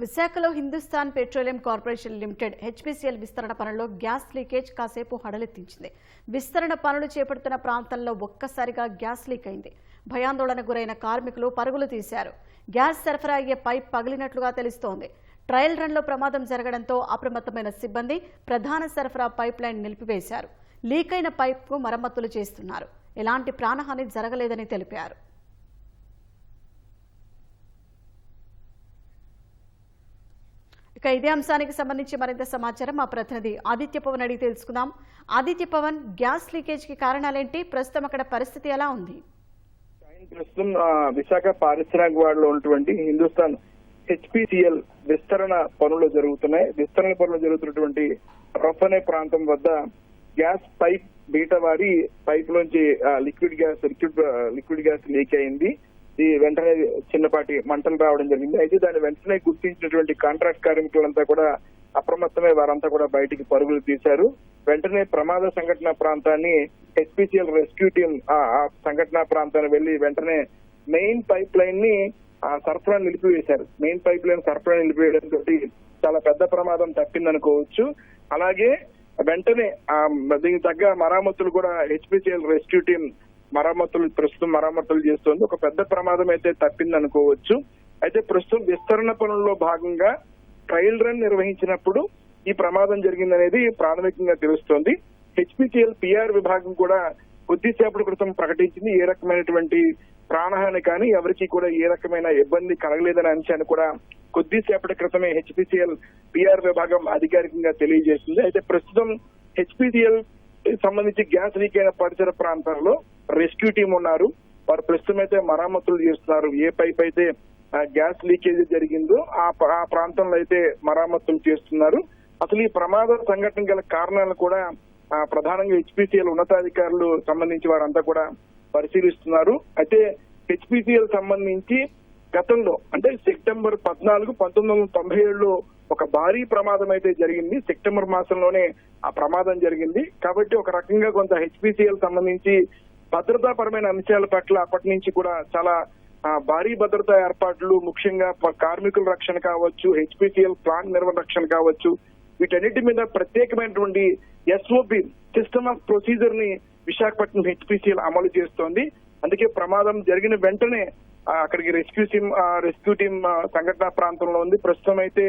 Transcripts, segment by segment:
విశాఖలో Hindustan petroleum corporation limited HPCL విస్తరణ పనుల్లో గ్యాస్ లీకేజ్ కాసేపు హడలెత్తించింది. విస్తరణ పనులు చేపడుతున్న ప్రాంతంలో ఒక్కసారిగా గ్యాస్ లీక్ అయింది. భయాందోళన గురైన కార్మికులు పరుగులు తీశారు. గ్యాస్ సరఫరా అయ్యే పైప్ పగిలినట్లుగా తెలుస్తోంది. ట్రయల్ రన్లో ప్రమాదం జరగడంతో అప్రమత్తమైన సిబ్బంది ప్రధాన సరఫరా పైప్ లైన్ నిలిపివేశారు. లీక్ అయిన పైప్కు మరమ్మతులు చేస్తున్నారు. ఎలాంటి ప్రాణహాని జరగలేదని తెలిపారు. ఇక ఇదే అంశానికి సంబంధించి మరింత సమాచారం మా ప్రతినిధి ఆదిత్య పవన్ అడిగి తెలుసుకుందాం. ఆదిత్య పవన్ గ్యాస్ లీకేజ్కి కారణాలేంటి? ప్రస్తుతం అక్కడ పరిస్థితి ఎలా ఉంది? ప్రస్తుతం విశాఖ పారిశ్రామిక వాడలో ఉన్నటువంటి హిందుస్థాన్ హెచ్పిసిఎల్ విస్తరణ పనులు జరుగుతున్నాయి. విస్తరణ పనులు జరుగుతున్నటువంటి రఫనే ప్రాంతం వద్ద గ్యాస్ పైప్ బీట వారి పైప్ లోంచి liquid gas liquid liquid gas leak అయింది. వెంటనే చిన్నపాటి మంటలు రావడం జరిగింది. అయితే దాన్ని వెంటనే గుర్తించినటువంటి కాంట్రాక్ట్ కార్మికులంతా కూడా అప్రమత్తమై వారంతా కూడా బయటికి పరుగులు తీశారు. వెంటనే ప్రమాద సంఘటన ప్రాంతాన్ని హెచ్పిసిఎల్ రెస్క్యూ టీం ఆ సంఘటన ప్రాంతాన్ని వెళ్ళి వెంటనే మెయిన్ పైప్ లైన్ని ఆ సరఫరా నిలిపివేశారు. మెయిన్ పైప్ లైన్ సరఫరా నిలిపివేయడంతో చాలా పెద్ద ప్రమాదం తప్పిందనుకోవచ్చు. అలాగే వెంటనే ఆ దీనికి తగ్గ మరామతులు కూడా హెచ్పిసిఎల్ రెస్క్యూ టీం మరమ్మతులు ప్రస్తుతం మరమ్మతులు చేస్తోంది. ఒక పెద్ద ప్రమాదం అయితే తప్పింది అనుకోవచ్చు అయితే ప్రస్తుతం విస్తరణ పనుల్లో భాగంగా ట్రయల్ రన్ నిర్వహించినప్పుడు ఈ ప్రమాదం జరిగిందనేది ప్రాథమికంగా తెలుస్తోంది. హెచ్పిసిఎల్ పిఆర్ విభాగం కూడా కొద్దిసేపటి క్రితం ప్రకటించింది. ఏ రకమైనటువంటి ప్రాణహాని కానీ ఎవరికి కూడా ఏ రకమైన ఇబ్బంది కలగలేదనే అంశాన్ని కూడా కొద్దిసేపటి క్రితమే హెచ్పిసిఎల్ పిఆర్ విభాగం అధికారికంగా తెలియజేసింది. అయితే ప్రస్తుతం హెచ్పిసిఎల్ సంబంధించి గ్యాస్ లీక్ అయిన పరిసర ప్రాంతాల్లో రెస్క్యూ టీం ఉన్నారు. వారు ప్రస్తుతం అయితే మరామతులు చేస్తున్నారు. ఏ పైప్ అయితే ఆ, గ్యాస్ లీకేజ్ జరిగిందో ఆ ఆ ప్రాంతంలో అయితే మరామతులు చేస్తున్నారు. అసలు ఈ ప్రమాద సంఘటన గల కారణాలను కూడా ఆ, ప్రధానంగా హెచ్పిసిఎల్ ఉన్నతాధికారులు సంబంధించి వారంతా కూడా పరిశీలిస్తున్నారు. అయితే హెచ్పిసిఎల్ సంబంధించి గతంలో అంటే సెప్టెంబర్ పద్నాలుగు పంతొమ్మిది వందల తొంభై ఏడులో ఒక భారీ ప్రమాదం అయితే జరిగింది. సెప్టెంబర్ మాసంలోనే ఆ ప్రమాదం జరిగింది. కాబట్టి ఒక రకంగా కొంత హెచ్పిసిఎల్ సంబంధించి భద్రతాపరమైన అంశాల పట్ల అప్పటి నుంచి కూడా చాలా భారీ భద్రతా ఏర్పాట్లు ముఖ్యంగా కార్మికుల రక్షణ కావచ్చు హెచ్పిసిఎల్ ప్లాంట్ నిర్వహణ రక్షణ కావచ్చు వీటన్నిటి మీద ప్రత్యేకమైనటువంటి ఎస్ఓపి సిస్టమ్ ఆఫ్ ప్రొసీజర్ని విశాఖపట్నం హెచ్పిసిఎల్ అమలు చేస్తోంది. అందుకే ప్రమాదం జరిగిన వెంటనే అక్కడికి రెస్క్యూ టీమ్ రెస్క్యూ టీమ్ సంఘటన ప్రాంతంలో ఉంది. ప్రస్తుతం అయితే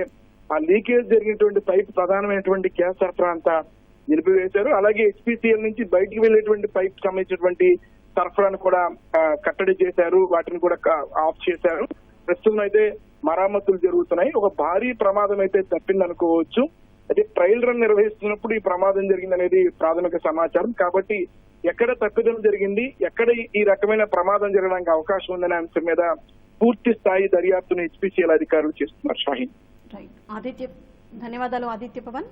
ఆ లీకేజ్ జరిగినటువంటి పైప్ ప్రధానమైనటువంటి గ్యాస్ సరఫరా అంతా నిలిపివేశారు. అలాగే హెచ్పిసిఎల్ నుంచి బయటికి వెళ్ళేటువంటి పైప్ సంబంధించినటువంటి సరఫరాను కూడా కట్టడి చేశారు. వాటిని కూడా ఆఫ్ చేశారు. ప్రస్తుతం అయితే మరామతులు జరుగుతున్నాయి. ఒక భారీ ప్రమాదం అయితే తప్పిందనుకోవచ్చు. అయితే ట్రయల్ రన్ నిర్వహిస్తున్నప్పుడు ఈ ప్రమాదం జరిగిందనేది ప్రాథమిక సమాచారం. కాబట్టి ఎక్కడ తప్పిదం జరిగింది ఎక్కడ ఈ- ఈ రకమైన ప్రమాదం జరగడానికి అవకాశం ఉందనే అంశం మీద పూర్తి స్థాయి దర్యాప్తును హెచ్పిసిఎల్ అధికారులు చేస్తున్నారు. షాహీన్. రైట్ ఆదిత్య ధన్యవాదాలు ఆదిత్య పవన్